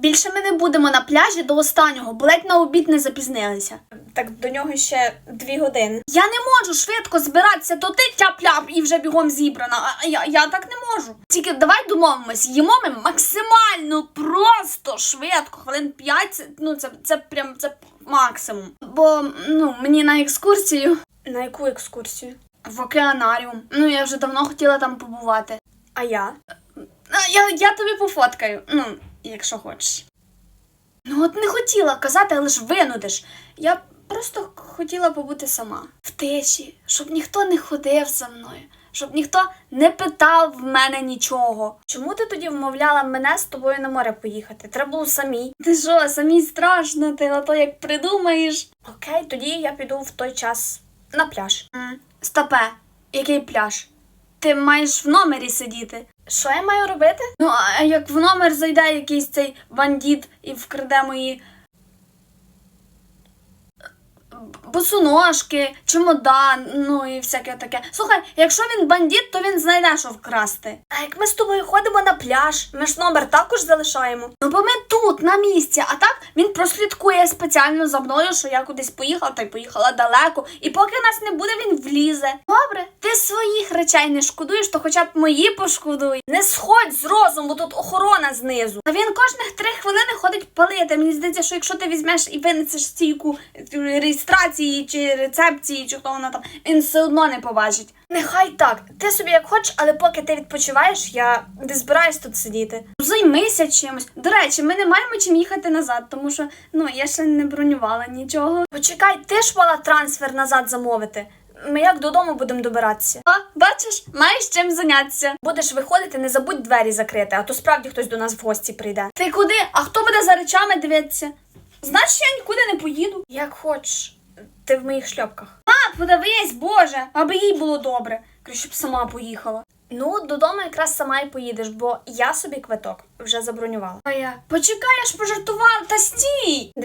Більше ми не будемо на пляжі до останнього, бо ледь на обід не запізнилися. Так до нього ще дві години. Я не можу швидко збиратися, то ти тяп-ляп і вже бігом зібрана. А я, я так не можу. Тільки давай домовимось, їмо ми максимально просто швидко, хвилин 5, ну це, це прям це максимум. Бо ну мені на екскурсію На яку екскурсію? в океанаріум. Ну я вже давно хотіла там побувати. А я? Я, я тобі пофоткаю, ну, якщо хочеш. Ну, от не хотіла казати, але ж винудиш. Я просто хотіла побути сама. В тиші, щоб ніхто не ходив за мною, щоб ніхто не питав в мене нічого. Чому ти тоді вмовляла мене з тобою на море поїхати? Треба було самій. Ти що, самій страшно, ти на то як придумаєш. Окей, тоді я піду в той час на пляж. М, Стопе, який пляж? Ти маєш в номері сидіти. Що я маю робити? Ну, а як в номер зайде якийсь цей бандит і вкраде мої босоножки, чемодан, ну і всяке таке. Слухай, якщо він бандит, то він знайде, що вкрасти. А як ми з тобою ходимо на пляж, ми ж номер також залишаємо. Ну, бо ми тут, на місці, а так він прослідкує спеціально за мною, що я кудись поїхала, та й поїхала далеко. І поки нас не буде, він влізе. Добре, ти своїх речей не шкодуєш, то хоча б мої пошкодуй. Не сходь з розуму, тут охорона знизу. А він кожних три хвилини ходить палити. Мені здається, що якщо ти візьмеш і винесеш стійку реєстрації чи рецепції, чи хто вона там, він все одно не побачить. Нехай так. Ти собі як хочеш, але поки ти відпочиваєш, я не збираюсь тут сидіти. Займися чимось. До речі, ми не маємо чим їхати назад, тому що ну я ще не бронювала нічого. Почекай, ти ж мала трансфер назад замовити. Ми як додому будемо добиратися? А, бачиш, маєш чим зайнятися. Будеш виходити, не забудь двері закрити, а то справді хтось до нас в гості прийде. Ти куди? А хто буде за речами дивитися? Знаєш, я нікуди не поїду. Як хочеш, ти в моїх шльопках. А, подивись, Боже, аби їй було добре. Краще б сама поїхала. Ну, додому якраз сама й поїдеш, бо я собі квиток вже забронювала. А я почекай, я ж пожартувала, та стій.